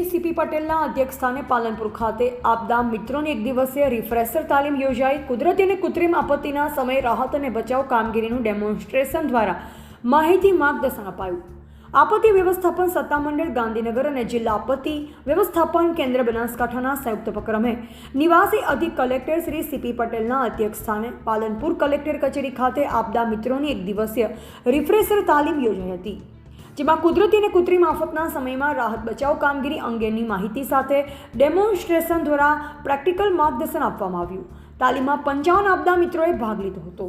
અધ્યક્ષસ્થાને પાલનપુર ખાતે આપદા મિત્રોની એક દિવસીય રિફ્રેશર તાલીમ યોજાઈ. કુદરતી અને કૃત્રિમ આપત્તિના સમયે રાહત અને બચાવ કામગીરીનું ડેમોન્સ્ટ્રેશન દ્વારા માહિતી માર્ગદર્શન અપાયું. આપત્તિ વ્યવસ્થાપન સત્તામંડળ ગાંધીનગર અને જિલ્લા આપત્તિ વ્યવસ્થાપન કેન્દ્ર બનાસકાંઠાના સંયુક્ત ઉપક્રમે નિવાસી અધિક કલેક્ટર શ્રી સીપી પટેલના અધ્યક્ષસ્થાને પાલનપુર કલેક્ટર કચેરી ખાતે આપદા મિત્રોની એક દિવસીય રિફ્રેશર તાલીમ યોજાઈ હતી. જેમાં કુદરતી અને કૃત્રિમ આફતના સમયમાં રાહત બચાવ કામગીરી અંગેની માહિતી સાથે ડેમોન્સ્ટ્રેશન દ્વારા પ્રેક્ટિકલ માર્ગદર્શન આપવામાં આવ્યું. તાલીમમાં પંચાવન આપદા મિત્રોએ ભાગ લીધો હતો.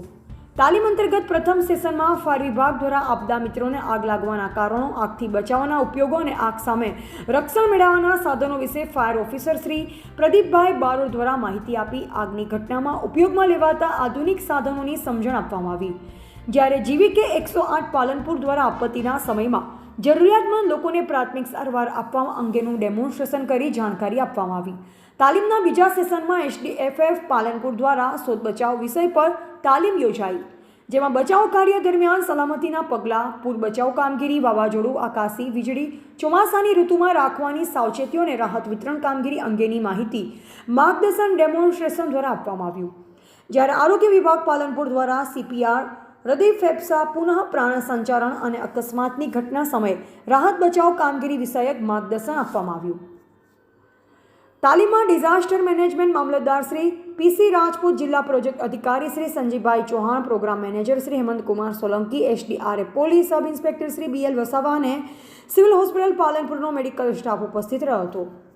તાલીમ અંતર્ગત પ્રથમ સેશનમાં ફાયર વિભાગ દ્વારા આપદા મિત્રોને આગ લાગવાના કારણો, આગથી બચાવવાના ઉપયોગો અને આગ સામે રક્ષણ મેળવવાના સાધનો વિશે ફાયર ઓફિસર શ્રી પ્રદીપભાઈ બારોડ દ્વારા માહિતી આપી આગની ઘટનામાં ઉપયોગમાં લેવાતા આધુનિક સાધનોની સમજણ આપવામાં આવી. જ્યારે જીવીકે એકસો આઠ પાલનપુર દ્વારા આપત્તિના સમયમાં જરૂરિયાતમંદ લોકોને પ્રાથમિક સારવાર આપવા અંગેનું ડેમોન્સ્ટ્રેશન કરી જાણકારી આપવામાં આવી. તાલીમના બીજા સેશનમાં એસડીએફએફ પાલનપુર દ્વારા શોધ બચાવ વિષય પર તાલીમ યોજાઈ, જેમાં બચાવ કાર્ય દરમિયાન સલામતીના પગલાં, પૂર બચાવ કામગીરી, વાવાઝોડું, આકાશી વીજળી, ચોમાસાની ઋતુમાં રાખવાની સાવચેતીઓ અને રાહત વિતરણ કામગીરી અંગેની માહિતી માર્ગદર્શન ડેમોન્સ્ટ્રેશન દ્વારા આપવામાં આવ્યું. જ્યારે આરોગ્ય વિભાગ પાલનપુર દ્વારા સીપીઆર હૃદય ફેફસા, પુનઃ પ્રાણ સંચારણ અને અકસ્માતની ઘટના સમયે રાહત બચાવ કામગીરી વિષયક માર્ગદર્શન આપવામાં આવ્યું. તાલીમમાં ડિઝાસ્ટર મેનેજમેન્ટ મામલતદાર શ્રી પીસી રાજપૂત, જિલ્લા પ્રોજેક્ટ અધિકારી Shri Sanjibhai Chauhan, program manager Shri Hemantkumar Solanki SDRA police sub inspector Shri BL Vasava અને સિવિલ હોસ્પિટલ પાલનપુરનો મેડિકલ સ્ટાફ ઉપસ્થિત રહ્યો હતો.